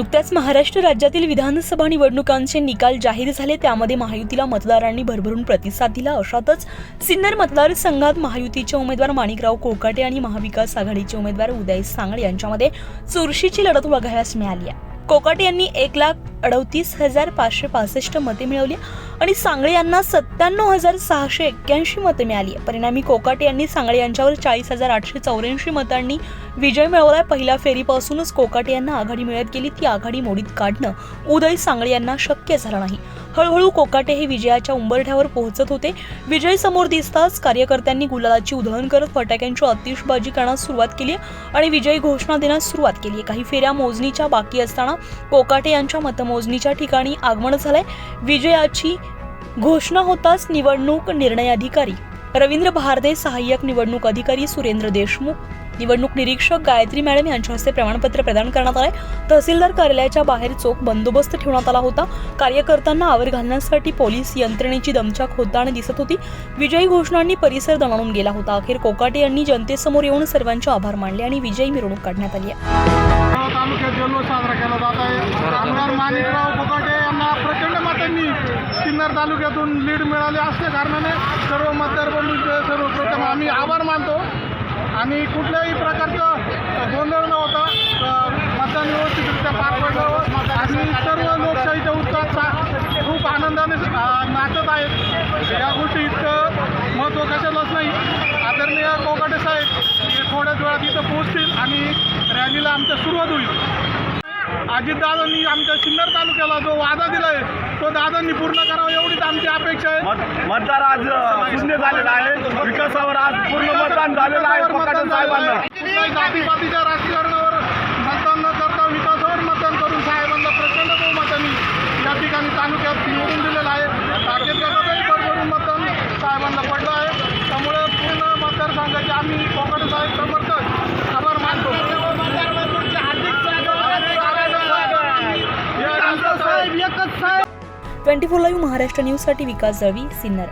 नुकत्याच महाराष्ट्र राज्यातील विधानसभा निवडणुकांचे निकाल जाहीर झाले. त्यामध्ये महायुतीला मतदारांनी भरभरून प्रतिसाद दिला. अशातच सिन्नर मतदारसंघात महायुतीचे उमेदवार माणिकराव कोकाटे आणि महाविकास आघाडीचे उमेदवार उदय सांगळे यांच्यामध्ये चुरशीची लढत बघायला मिळाली आहे. कोकाटे यांनी एक लाख अडतीस हजार पाचशे पासष्ट मते मिळवली आणि सांगळे यांना सत्त्याण्णव हजार सहाशे एक्क्याऐंशी मते मिळाली. परिणामी कोकाटे यांनी सांगळे यांच्यावर चाळीस हजार आठशे चौऱ्याऐंशी मतांनी विजय मिळवलाय. पहिल्या फेरीपासूनच कोकाटे यांना आघाडी मिळत गेली. ती आघाडी मोडीत काढणं उदय सांगळे यांना शक्य झालं नाही. हळूहळू कोकाटे हे विजयाच्या उंबरठ्यावर पोहोचत होते. विजय समोर दिसताच कार्यकर्त्यांनी गुलालाची उधळण करत फटाक्यांची आतिषबाजी करण्यास सुरुवात केली आणि विजयी घोषणा देण्यास सुरुवात केली. काही फेऱ्या मोजणीच्या बाकी असताना कोकाटे यांच्या मतमोजणीच्या ठिकाणी आगमन झालंय. विजयाची घोषणा होताच निवडणूक निर्णय अधिकारी रवींद्र भारदे सहाय्यक निवडणूक अधिकारी सुरेंद्र देशमुख निवडणूक निरीक्षक गायत्री मॅडम यांच्या हस्ते प्रमाणपत्र प्रदान करण्यात आले तहसीलदार कार्यालयाच्या बाहेर चोख बंदोबस्त ठेवण्यात आला होता. कार्यकर्त्यांना आवर घालण्यासाठी पोलीस यंत्रणेची दमछाक होताना दिसत होती. विजयी घोषणांनी परिसर दणाणून गेला होता. अखेर कोकाटे यांनी जनतेसमोर येऊन सर्वांचे आभार मानले आणि विजयी मिरवणूक काढण्यात आली आहे. सिन्नर तालुक्यातून लीड मिळाली असल्या कारणाने सर्व मतदार सर्वप्रथम आम्ही आभार मानतो. आणि कुठल्याही प्रकारचं गोंधळ न होता मतदान व्यवस्थितरित्या पार पडलं. आणि सर्व लोकशाहीच्या उत्साहात सा- खूप आनंदाने नाचत आहेत. या गोष्टी इतकं महत्त्व कशालाच नाही. आदरणीय कोकाटे साहेब हे थोड्याच वेळात इथं पोहोचतील आणि रॅलीला आमच्या सुरुवात होईल. अजितदादांनी आमच्या सिन्नर तालुक्याला जो वादा दिलाय तो दादांनी पूर्ण करावा एवढीच आमची अपेक्षा आहे. मतदार आज शून्य झालेला आहे. विकासावर आज पूर्ण मतदान झालेलं आहे. साहेबांना कुठल्याही जातीपातीच्या राजकारणावर मतदान न करता विकासावर मतदान करून साहेबांना प्रचंड बहुमतांनी या ठिकाणी तालुक्यात निवडून दिलेलं आहे. भरभरून मतदान साहेबांना पडलं आहे. त्यामुळे पूर्ण मतदारसंघाचे आम्ही कोकण साहेब समर्थक आभार मानतो. आमचं साहेब एकच साहेब ट्वेंटी फोर लाईव्ह महाराष्ट्र न्यूजसाठी विकास दळवी सिन्नर.